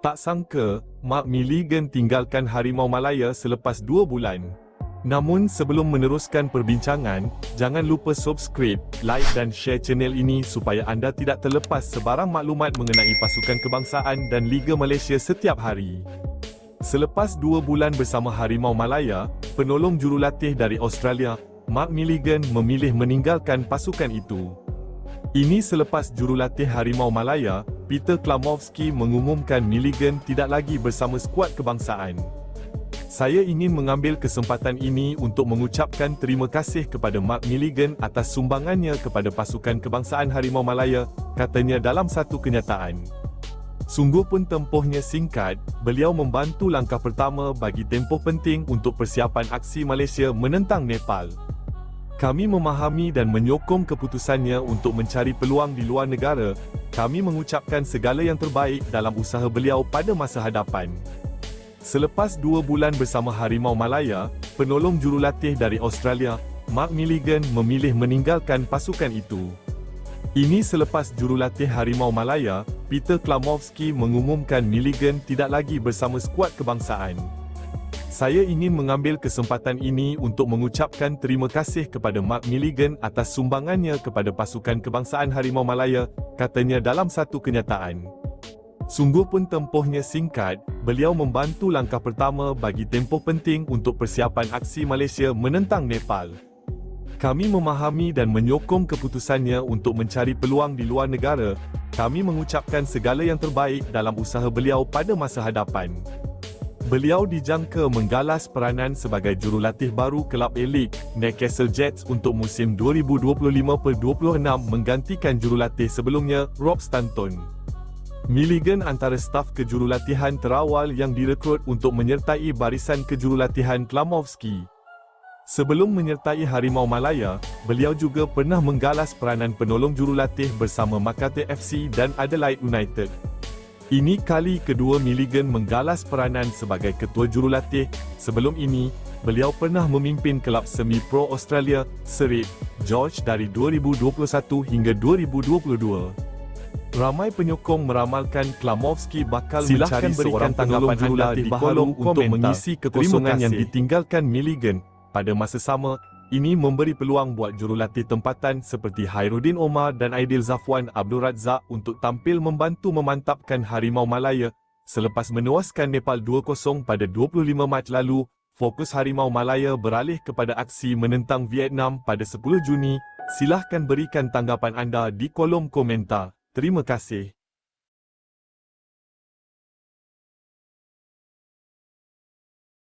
Tak sangka, Mark Milligan tinggalkan Harimau Malaya selepas dua bulan. Namun sebelum meneruskan perbincangan, jangan lupa subscribe, like dan share channel ini supaya anda tidak terlepas sebarang maklumat mengenai pasukan kebangsaan dan Liga Malaysia setiap hari. Selepas dua bulan bersama Harimau Malaya, penolong jurulatih dari Australia, Mark Milligan memilih meninggalkan pasukan itu. Ini selepas jurulatih Harimau Malaya, Peter Klamovski mengumumkan Milligan tidak lagi bersama skuad kebangsaan. Saya ingin mengambil kesempatan ini untuk mengucapkan terima kasih kepada Mark Milligan atas sumbangannya kepada pasukan kebangsaan Harimau Malaya, katanya dalam satu kenyataan. Sungguh pun tempohnya singkat, beliau membantu langkah pertama bagi tempoh penting untuk persiapan aksi Malaysia menentang Nepal. Kami memahami dan menyokong keputusannya untuk mencari peluang di luar negara. Kami mengucapkan segala yang terbaik dalam usaha beliau pada masa hadapan. Selepas dua bulan bersama Harimau Malaya, penolong jurulatih dari Australia, Mark Milligan memilih meninggalkan pasukan itu. Ini selepas jurulatih Harimau Malaya, Peter Klamovski mengumumkan Milligan tidak lagi bersama skuad kebangsaan. Saya ingin mengambil kesempatan ini untuk mengucapkan terima kasih kepada Mark Milligan atas sumbangannya kepada pasukan kebangsaan Harimau Malaya, katanya dalam satu kenyataan. Sungguh pun tempohnya singkat, beliau membantu langkah pertama bagi tempoh penting untuk persiapan aksi Malaysia menentang Nepal. Kami memahami dan menyokong keputusannya untuk mencari peluang di luar negara. Kami mengucapkan segala yang terbaik dalam usaha beliau pada masa hadapan. Beliau dijangka menggalas peranan sebagai jurulatih baru kelab elit Newcastle Jets untuk musim 2025-26 menggantikan jurulatih sebelumnya Rob Stanton. Milligan antara staf kejurulatihan terawal yang direkrut untuk menyertai barisan kejurulatihan Klamovski. Sebelum menyertai Harimau Malaya, beliau juga pernah menggalas peranan penolong jurulatih bersama Makati FC dan Adelaide United. Ini kali kedua Milligan menggalas peranan sebagai ketua jurulatih. Sebelum ini, beliau pernah memimpin kelab semi-pro Australia, Serif, George dari 2021 hingga 2022. Ramai penyokong meramalkan Klamovski bakal Silahkan mencari seorang berikan tanggapan anda di kolom untuk komentar. mengisi kekosongan yang ditinggalkan Milligan. Pada masa sama, ini memberi peluang buat jurulatih tempatan seperti Hairuddin Omar dan Aidil Zafwan Abdul Razak untuk tampil membantu memantapkan Harimau Malaya. Selepas menewaskan Nepal 2-0 pada 25 Mac lalu, fokus Harimau Malaya beralih kepada aksi menentang Vietnam pada 10 Juni. Silahkan berikan tanggapan anda di kolom komentar. Terima kasih.